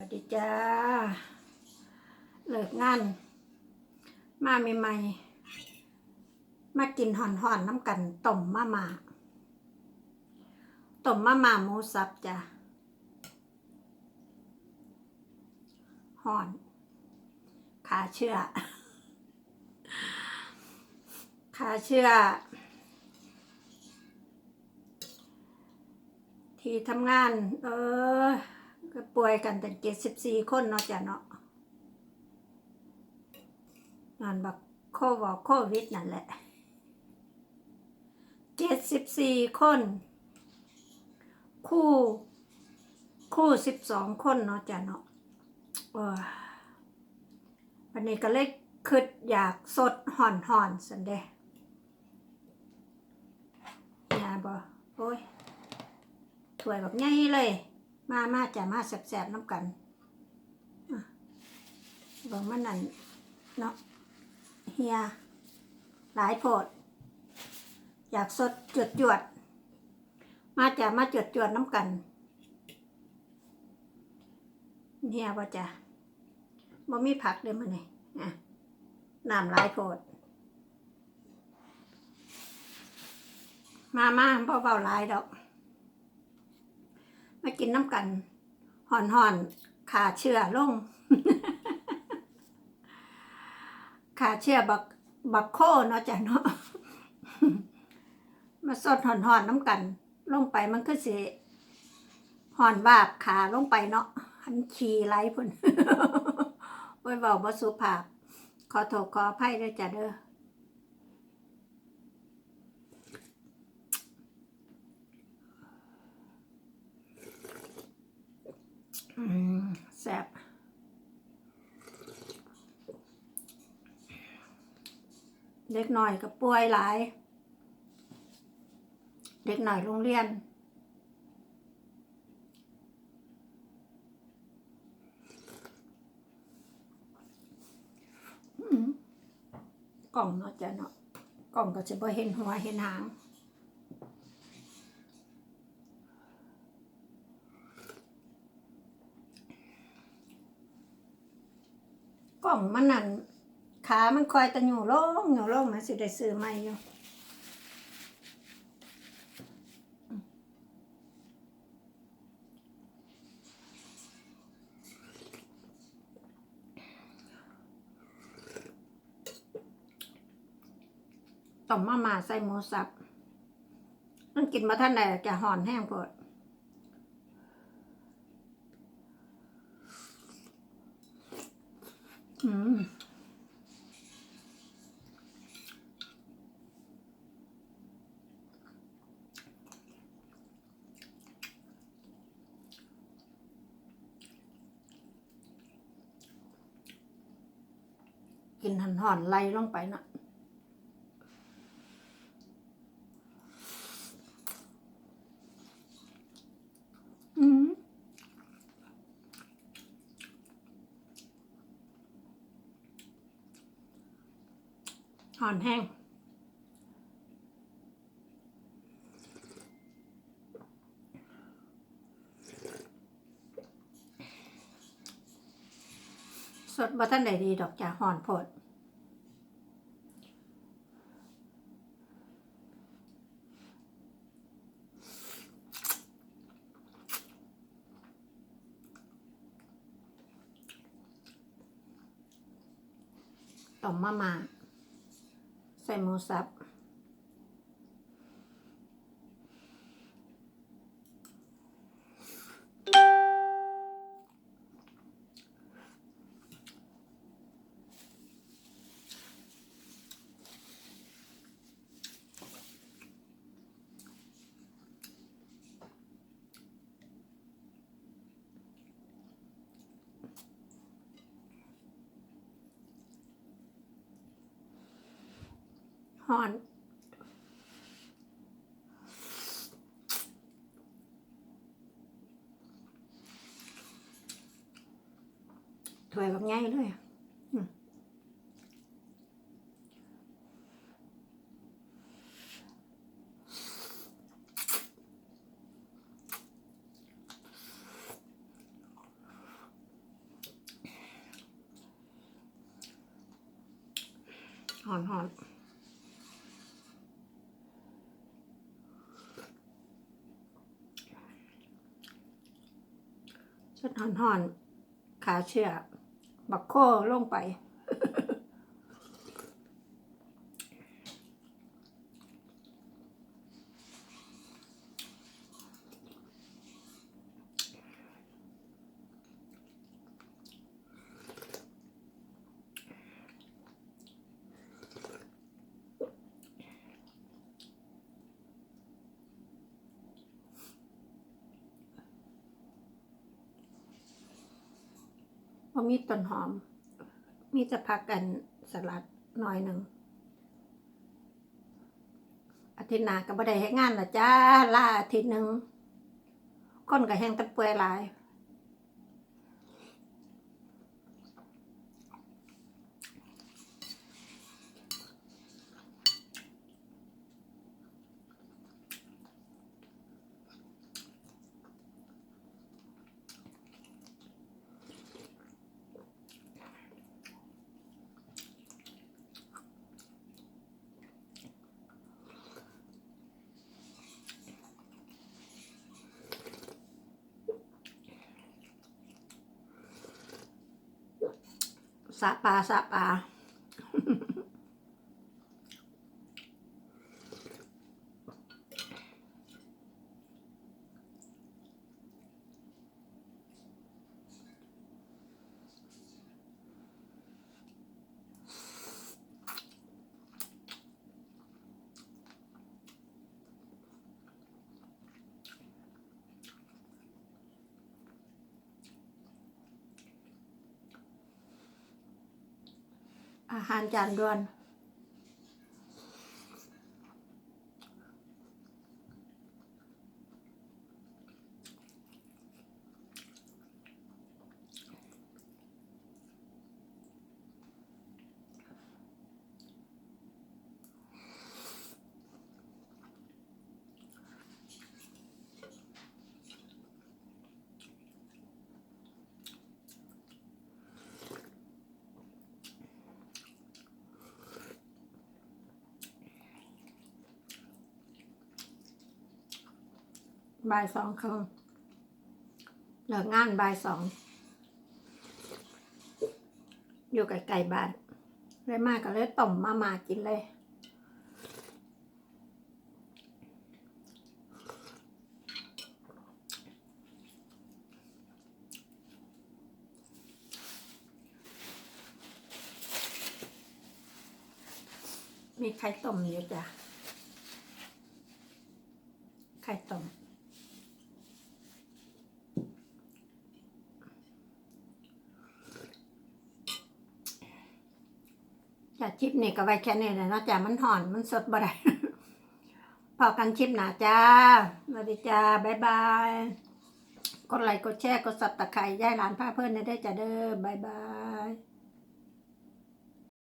สวัสดีจ้าเลิกงาน มาใหม่ๆมากินห่อนๆน้ำกันต้มมะม่าต้มมะม่าหมูสับจ้ะห่อน ขาเชื่อ ขาเชื่อ ที่ทำงาน เออ ก็ป่วยกันแต่เจ็ดสิบสี่คนเนาะจ้ะเนาะงานแบบโควิดโควิดนั่นแหละเจ็ดสิบสี่คน คู่ คู่สิบสองคนเนาะจ้ะเนาะวันนี้ก็เลยคิดอยากสดห่อนห่อนสันเดะยาบ่โอ้ยถวยแบบใหญ่เลย มามาจะมาแสบๆน้ำกันเบิ่งมันนั่นเนาะเฮีย หลายโพด อยากสดจวดจวด มาจะมาจวดจวดน้ำกันเฮียว่าจะบ่มีผักเลยมันนี่อะน้ำหลายโพดมามาเบาๆหลายดอก มากินน้ำกันห่อนห่อนขาเชื่อลงขาเชื่อบักบักโคเนาะจ้ะเนาะมาสดห่อนห่อนน้ำกัน ลงไปมันก็สิห่อนบาบขาลงไปเนาะหันขี่ไหลพุ่นไว้เบาบ่สุภาพ ขอโทษขออภัยด้วยจ้ะเด้อมแซ่บ เด็กหน่อยก็ป่วยหลาย เด็กหน่อยโรงเรียนอืมกล่องเนาะจ้ะเนาะกล่องก็จะบ่เห็นหัวเห็นหางกล่องมันนั่น ขามันคอยแตะอยู่ลงอยู่ลงมันสิได้ซื้อใหม่อยู่ต่อมมามาใส่หมูสับ มันกินมาท่านใดจะห่อนแห้งพอดอืม กินหันห่อนไล่ลงไปนะอืมห่อนแห้ง สดบ่ท่านใดดีดอกจ้าห่อนโพดต้มมะม่าใส่หมูสับ หอน ถวยแบบง่ายเลยหอมหอม หอนหอนขาเชื่อบักโคลงไป พอมีต้นหอม มีจะพักกันสลัดหน่อยหนึ่งอาทิตย์หน้าก็บ่ได้ให้งานละจ้าล่าอาทิตย์หนึ่งคนก็แห้งตะเปื่อยหลาย สะปลาสะปลา อาหารจานด่วน บ่ายสองครึ่งเลิกงานบ่ายสอง อยู่ไกลๆบ้านเลยมากก็เลยต้มมามากินเลยมีไข่ต้มอยู่จ้ะไข่ต้ม จ้ะชิปนี่ก็ไว้แค่นี้เลยนะจ้ามันห่อนมันสดบ่ได้พอกันชิปหนาจ้าสวัสดีจ้าบ๊ายบายกดไลค์กดแชร์กดสับตะไคร้ย่ายหลานผ้าเพื่อนได้จ้าเด้อบ๊ายบาย